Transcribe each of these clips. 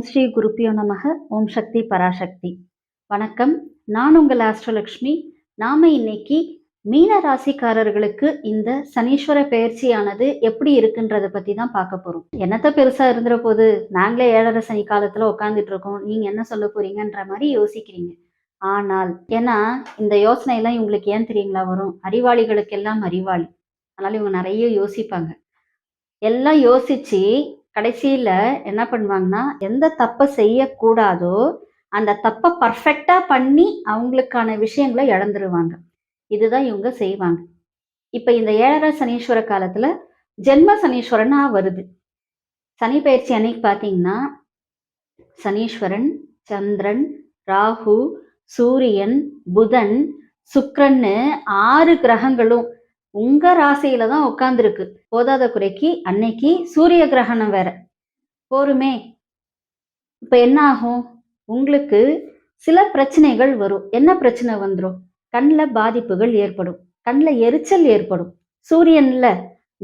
ஓம் ஸ்ரீ குருப்பியோ நமக. ஓம் சக்தி பராசக்தி. வணக்கம். நான் உங்கள் ஆஸ்ட்ரலக்ஷ்மி. நாம இன்னைக்கு மீன ராசிக்காரர்களுக்கு இந்த சனீஸ்வர பயிற்சியானது எப்படி இருக்குன்றத பத்தி தான் பார்க்க போறோம். என்னத்த பெருசா இருந்துற போது நாங்களே ஏழரை சனி காலத்துல உட்காந்துட்டு இருக்கோம். நீங்க என்ன சொல்ல போறீங்கன்ற மாதிரி யோசிக்கிறீங்க. ஆனால் ஏன்னா இந்த யோசனை எல்லாம் இவங்களுக்கு ஏன் தெரியுங்களா வரும்? அறிவாளிகளுக்கெல்லாம் அறிவாளி. அதனால இவங்க நிறைய யோசிப்பாங்க. எல்லாம் யோசிச்சு கடைசியில் என்ன பண்ணுவாங்கன்னா எந்த தப்பை செய்யக்கூடாதோ அந்த தப்பை பர்ஃபெக்டாக பண்ணி அவங்களுக்கான விஷயங்களை இழந்துருவாங்க. இதுதான் இவங்க செய்வாங்க. இப்போ இந்த ஏழரை சனீஸ்வர காலத்தில் ஜென்ம சனீஸ்வரனா வருது. சனி பயிற்சி அன்னைக்கு பார்த்தீங்கன்னா சனீஸ்வரன் சந்திரன் ராகு சூரியன் புதன் சுக்கிரன்னு ஆறு கிரகங்களும் உங்க ராசியில தான் உட்காந்துருக்கு போதாத குறைக்கு அன்னைக்கு சூரிய கிரகணம் வேற. போருமே. இப்ப என்ன ஆகும்? உங்களுக்கு சில பிரச்சனைகள் வரும். என்ன பிரச்சனை வந்துடும் கண்ணில் பாதிப்புகள் ஏற்படும். கண்ணில் எரிச்சல் ஏற்படும். சூரியன்ல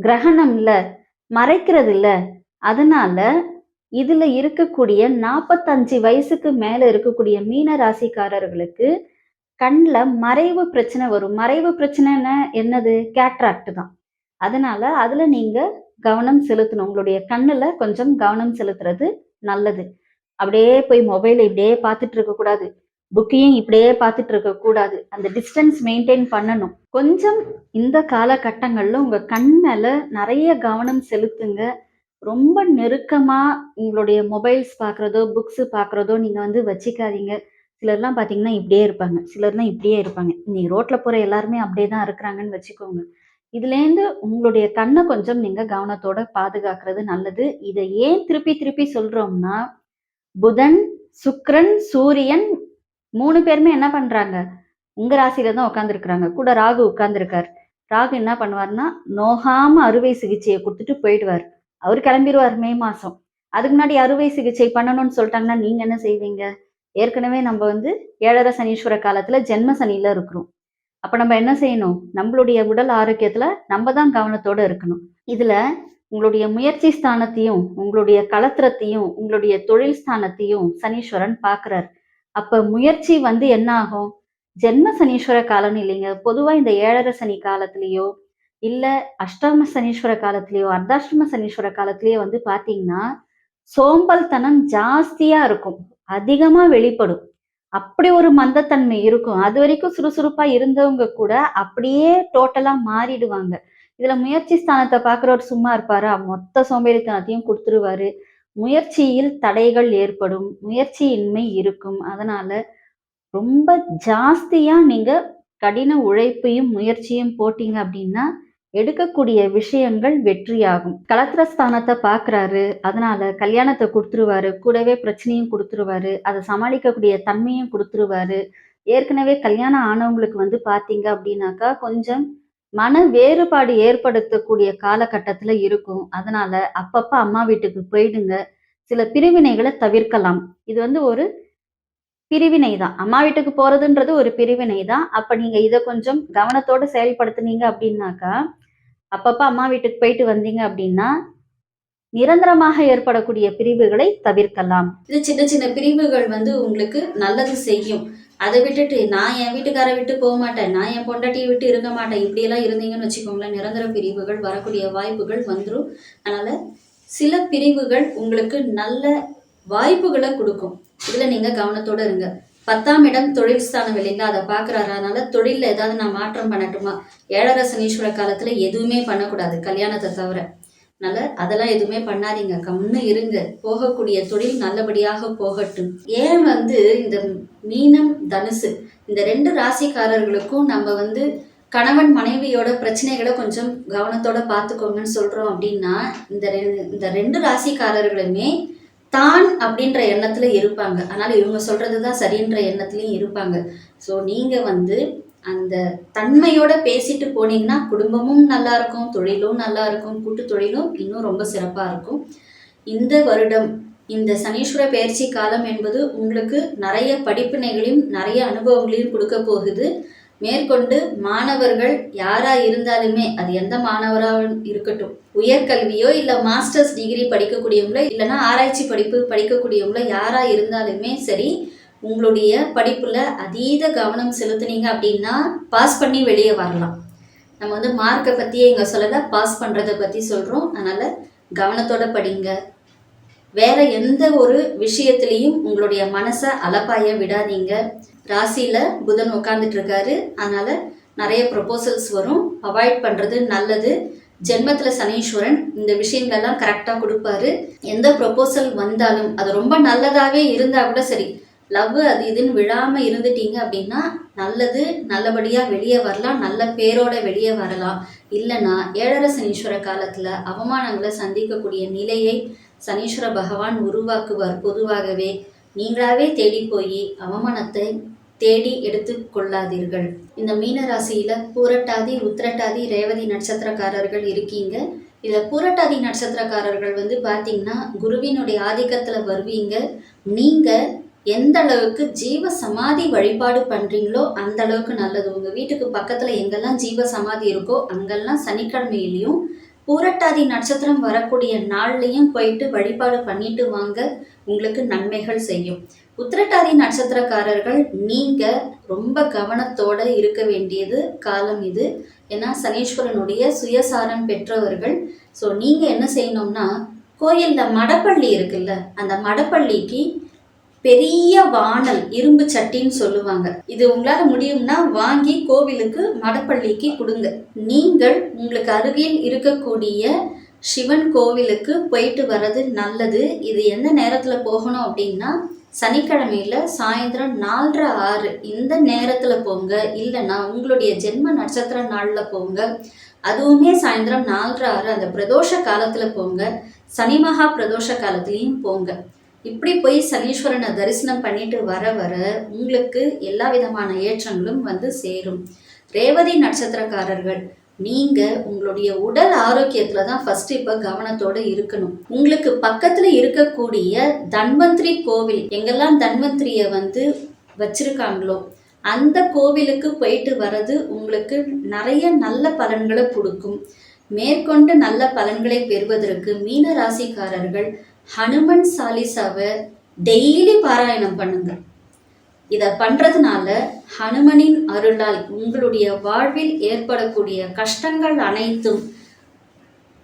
கிரகணம்ல மறைக்கிறது இல்லை. அதனால இதுல இருக்கக்கூடிய நாற்பத்தஞ்சு வயசுக்கு மேல இருக்கக்கூடிய மீன ராசிக்காரர்களுக்கு கண்ணில் மறைவு பிரச்சனை வரும். மறைவு பிரச்சனைன்னா என்னது? கேட்ராக்ட் தான். அதனால அதில் நீங்கள் கவனம் செலுத்தணும். உங்களுடைய கண்ணில் கொஞ்சம் கவனம் செலுத்துறது நல்லது. அப்படியே போய் மொபைலை இப்படியே பார்த்துட்டு இருக்கக்கூடாது புக்கையும் இப்படியே பார்த்துட்டு இருக்கக்கூடாது அந்த டிஸ்டன்ஸ் மெயின்டைன் பண்ணணும். கொஞ்சம் இந்த காலகட்டங்களில் உங்கள் கண் மேலே நிறைய கவனம் செலுத்துங்க. ரொம்ப நெருக்கமாக உங்களுடைய மொபைல்ஸ் பார்க்குறதோ புக்ஸு பார்க்குறதோ நீங்கள் வந்து வச்சுக்காதீங்க. சிலர்லாம் பார்த்தீங்கன்னா இப்படியே இருப்பாங்க. சிலர்லாம் இப்படியே இருப்பாங்க. நீ ரோட்ல போற எல்லாருமே அப்படியே தான் இருக்கிறாங்கன்னு வச்சுக்கோங்க. இதுலேருந்து உங்களுடைய கண்ணை கொஞ்சம் நீங்க கவனத்தோட பாதுகாக்கிறது நல்லது. இதை ஏன் திருப்பி திருப்பி சொல்றோம்னா புதன் சுக்ரன் சூரியன் மூணு பேருமே என்ன பண்றாங்க? உங்க ராசியில தான் உட்காந்துருக்குறாங்க கூட ராகு உட்கார்ந்துருக்கார் ராகு என்ன பண்ணுவார்னா நோகாம அறுவை சிகிச்சையை கொடுத்துட்டு போயிடுவார். அவர் கிளம்பிடுவார் மே மாசம். அதுக்கு முன்னாடி அறுவை சிகிச்சை பண்ணணும்னு சொல்லிட்டாங்கன்னா நீங்க என்ன செய்வீங்க? ஏற்கனவே நம்ம வந்து ஏழரை சனீஸ்வர காலத்துல ஜென்ம சனியில இருக்கிறோம். அப்ப நம்ம என்ன செய்யணும்? நம்மளுடைய உடல் ஆரோக்கியத்துல நம்ம தான் கவனத்தோட இருக்கணும். இதுல உங்களுடைய முயற்சி ஸ்தானத்தையும் உங்களுடைய கலத்திரத்தையும் உங்களுடைய தொழில் ஸ்தானத்தையும் சனீஸ்வரன் பார்க்கிறார் அப்ப முயற்சி வந்து என்ன ஆகும்? ஜென்ம சனீஸ்வர காலம்னு இல்லைங்க. பொதுவா இந்த ஏழரை சனி காலத்திலேயோ இல்ல அஷ்டம சனீஸ்வர காலத்திலேயோ அர்த்தாஷ்டம சனீஸ்வர காலத்திலேயோ வந்து பாத்தீங்கன்னா சோம்பல்தனம் ஜாஸ்தியா இருக்கும். அதிகமா வெளிப்படும். அப்படி ஒரு மந்தத்தன்மை இருக்கும். அது வரைக்கும் சுறுசுறுப்பா இருந்தவங்க கூட அப்படியே டோட்டலா மாறிடுவாங்க. இதுல முயற்சி ஸ்தானத்தை பாக்குறவர் சும்மா இருப்பாரா. மொத்த சோம்பேறித்தனத்தையும் கொடுத்துருவாரு. முயற்சியில் தடைகள் ஏற்படும். முயற்சியின்மை இருக்கும். அதனால ரொம்ப ஜாஸ்தியா நீங்க கடின உழைப்பையும் முயற்சியும் போட்டீங்க அப்படின்னா எடுக்கக்கூடிய விஷயங்கள் வெற்றியாகும். கலத்திரஸ்தானத்தை பாக்குறாரு அதனால கல்யாணத்தை கொடுத்துருவாரு கூடவே பிரச்சனையும் கொடுத்துருவாரு அதை சமாளிக்கக்கூடிய தன்மையும் கொடுத்துருவாரு. ஏற்கனவே கல்யாணம் ஆனவங்களுக்கு வந்து பாத்தீங்க அப்படின்னாக்கா கொஞ்சம் மன வேறுபாடு ஏற்படுத்தக்கூடிய காலகட்டத்துல இருக்கும். அதனால அப்பப்ப அம்மா வீட்டுக்கு போயிடுங்க. சில பிரிவினைகளை தவிர்க்கலாம். இது வந்து ஒரு பிரிவினை தான் அம்மா வீட்டுக்கு போறதுன்றது ஒரு பிரிவினை தான் அப்ப நீங்க இதை கொஞ்சம் கவனத்தோட செயல்படுத்துனீங்க அப்படின்னாக்கா அப்பப்ப அம்மா வீட்டுக்கு போயிட்டு வந்தீங்க அப்படின்னா நிரந்தரமாக ஏற்படக்கூடிய பிரிவுகளை தவிர்க்கலாம். இது சின்ன சின்ன பிரிவுகள் வந்து உங்களுக்கு நல்லது செய்யும். அதை விட்டுட்டு நான் என் வீட்டுக்காரை விட்டு போக மாட்டேன் நான் என் பொண்டாட்டியை விட்டு இருக்க மாட்டேன் இப்படியெல்லாம் இருந்தீங்கன்னு வச்சுக்கோங்களேன் நிரந்தர பிரிவுகள் வரக்கூடிய வாய்ப்புகள் வந்துடும் அதனால சில பிரிவுகள் உங்களுக்கு நல்ல வாய்ப்புகளை கொடுக்கும். இதில் நீங்கள் கவனத்தோட இருங்க. பத்தாம் இடம் தொழில் ஸ்தானம் இல்லைங்களா அதை பார்க்குறாரு அதனால தொழிலில் ஏதாவது நான் மாற்றம் பண்ணட்டுமா? ஏழரை சனீஸ்வர காலத்தில் எதுவுமே பண்ணக்கூடாது கல்யாணத்தை தவிர. அதனால் அதெல்லாம் எதுவுமே பண்ணாதீங்க. கம்னு இருங்க. போகக்கூடிய தொழில் நல்லபடியாக போகட்டும். ஏன் வந்து இந்த மீனம் தனுசு இந்த ரெண்டு ராசிக்காரர்களுக்கும் நம்ம வந்து கணவன் மனைவியோட பிரச்சனைகளை கொஞ்சம் கவனத்தோட பார்த்துக்கோங்கன்னு சொல்றோம் அப்படின்னா இந்த ரெண்டு இந்த ரெண்டு ராசிக்காரர்களுமே தான் அப்படின்ற எண்ணத்துல இருப்பாங்க. அதனால இவங்க சொல்றது தான் சரின்ற எண்ணத்துலயும் இருப்பாங்க. ஸோ நீங்க வந்து அந்த தன்மையோட பேசிட்டு போனீங்கன்னா குடும்பமும் நல்லா இருக்கும் தொழிலும் நல்லா இருக்கும் கூட்டு தொழிலும் இன்னும் ரொம்ப சிறப்பா இருக்கும். இந்த வருடம் இந்த சனீஸ்வர பயிற்சி காலம் என்பது உங்களுக்கு நிறைய படிப்பினைகளையும் நிறைய அனுபவங்களையும் கொடுக்க போகுது. மேற்கொண்டு மாணவர்கள் யாரா இருந்தாலுமே அது எந்த மாணவராக இருக்கட்டும். உயர்கல்வியோ இல்லை மாஸ்டர்ஸ் டிகிரி படிக்கக்கூடியவங்களோ இல்லைன்னா ஆராய்ச்சி படிப்பு படிக்கக்கூடியவங்களோ யாரா இருந்தாலுமே சரி உங்களுடைய படிப்புல அதீத கவனம் செலுத்துனீங்க அப்படின்னா பாஸ் பண்ணி வெளியே வரலாம். நம்ம வந்து மார்க்கை பற்றியே இங்கே சொல்லலை பாஸ் பண்ணுறதை பற்றி சொல்கிறோம் அதனால் கவனத்தோட படிங்க. வேற எந்த ஒரு விஷயத்துலையும் உங்களுடைய மனசை அலப்பாய விடாதீங்க. ராசியில் புதன் உட்காந்துட்டு இருக்காரு அதனால் நிறைய ப்ரொபோசல்ஸ் வரும். அவாய்ட் பண்ணுறது நல்லது. ஜென்மத்தில் சனீஸ்வரன் இந்த விஷயங்கள்லாம் கரெக்டாக கொடுப்பாரு. எந்த ப்ரொபோசல் வந்தாலும் அது ரொம்ப நல்லதாகவே இருந்தால் கூட சரி. லவ் அது இதுன்னு விழாமல் இருந்துட்டீங்க அப்படின்னா நல்லது. நல்லபடியாக வெளியே வரலாம். நல்ல பேரோட வெளியே வரலாம். இல்லைன்னா ஏழரை சனீஸ்வர காலத்தில் அவமானங்களை சந்திக்கக்கூடிய நிலையை சனீஸ்வர பகவான் உருவாக்குவார் பொதுவாகவே. நீங்களாவே தேடி போய் அவமானத்தை தேடி எடுத்து கொள்ளாதீர்கள். இந்த மீன ராசியில பூரட்டாதி உத்திரட்டாதி ரேவதி நட்சத்திரக்காரர்கள் இருக்கீங்க. இதில் பூரட்டாதி நட்சத்திரக்காரர்கள் வந்து பார்த்தீங்கன்னா குருவினுடைய ஆதிக்கத்தில் வருவீங்க. நீங்கள் எந்த அளவுக்கு ஜீவ சமாதி வழிபாடு பண்ணுறீங்களோ அந்த அளவுக்கு நல்லது. உங்கள் வீட்டுக்கு பக்கத்தில் எங்கெல்லாம் ஜீவ சமாதி இருக்கோ அங்கெல்லாம் சனிக்கிழமையிலையும் பூரட்டாதி நட்சத்திரம் வரக்கூடிய நாள்லையும் போயிட்டு வழிபாடு பண்ணிட்டு வாங்க. உங்களுக்கு நன்மைகள் செய்யும். உத்திரட்டாதி நட்சத்திரக்காரர்கள் நீங்க ரொம்ப கவனத்தோட இருக்க வேண்டியது காலம் இது. ஏன்னா சனீஸ்வரனுடைய சுயசாரம் பெற்றவர்கள். ஸோ நீங்க என்ன செய்யணும்னா கோயிலில் மடப்பள்ளி இருக்குல்ல அந்த மடப்பள்ளிக்கு பெரிய வானல் இரும்பு சட்டின்னு சொல்லுவாங்க. இது உங்களால் முடியும்னா வாங்கி கோவிலுக்கு மடப்பள்ளிக்கு கொடுங்க. நீங்கள் உங்களுக்கு அருகில் இருக்கக்கூடிய சிவன் கோவிலுக்கு போயிட்டு வர்றது நல்லது. இது எந்த நேரத்தில் போகணும் அப்படின்னா சனிக்கிழமையில சாயந்தரம் நாலரை ஆறு இந்த நேரத்தில் போங்க. இல்லைன்னா உங்களுடைய ஜென்ம நட்சத்திர நாளில் போங்க. அதுவுமே சாயந்தரம் நாலரை ஆறு அந்த பிரதோஷ காலத்தில் போங்க. சனி மகா பிரதோஷ காலத்துலேயும் போங்க. இப்படி போய் சனீஸ்வரனை தரிசனம் பண்ணிட்டு வர வர உங்களுக்கு எல்லா விதமான ஏற்றங்களும் வந்து சேரும். ரேவதி நட்சத்திரக்காரர்கள் நீங்கள் உங்களுடைய உடல் ஆரோக்கியத்தில் தான் ஃபர்ஸ்ட் இப்போ கவனத்தோடு இருக்கணும். உங்களுக்கு பக்கத்தில் இருக்கக்கூடிய தன்வந்திரி கோவில் எங்கெல்லாம் தன்வந்திரியை வந்து வச்சுருக்காங்களோ அந்த கோவிலுக்கு போயிட்டு வர்றது உங்களுக்கு நிறைய நல்ல பலன்களை கொடுக்கும். மேற்கொண்டு நல்ல பலன்களை பெறுவதற்கு மீன ராசிக்காரர்கள் ஹனுமன் சாலிசாவை டெய்லி பாராயணம் பண்ணுங்கள் இதை பண்ணுறதுனால ஹனுமனின் அருளால் உங்களுடைய வாழ்வில் ஏற்படக்கூடிய கஷ்டங்கள் அனைத்தும்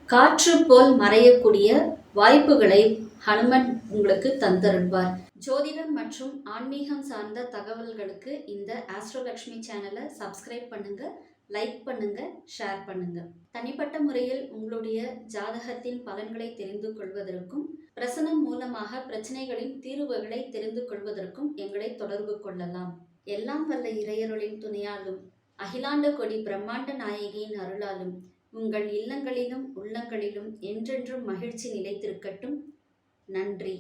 காற்று போல் மறையக்கூடிய வாய்ப்புகளை ஹனுமன் உங்களுக்கு தந்தருள்வார். ஜோதிடம் மற்றும் ஆன்மீகம் சார்ந்த தகவல்களுக்கு இந்த ஆஸ்ட்ரோலக்ஷ்மி சேனலை சப்ஸ்கிரைப் பண்ணுங்கள் லைக் பண்ணுங்க ஷேர் பண்ணுங்க. தனிப்பட்ட முறையில் உங்களுடைய ஜாதகத்தின் பலன்களை தெரிந்து கொள்வதற்கும் பிரசனம் மூலமாக பிரச்சனைகளின் தீர்வுகளை தெரிந்து கொள்வதற்கும் எங்களை தொடர்பு கொள்ளலாம். எல்லாம் வல்ல இறையருளின் துணையாலும் அகிலாண்ட கொடி பிரம்மாண்ட நாயகியின் அருளாலும் உங்கள் இல்லங்களிலும் உள்ளங்களிலும் என்றென்றும் மகிழ்ச்சி நிலைத்திருக்கட்டும். நன்றி.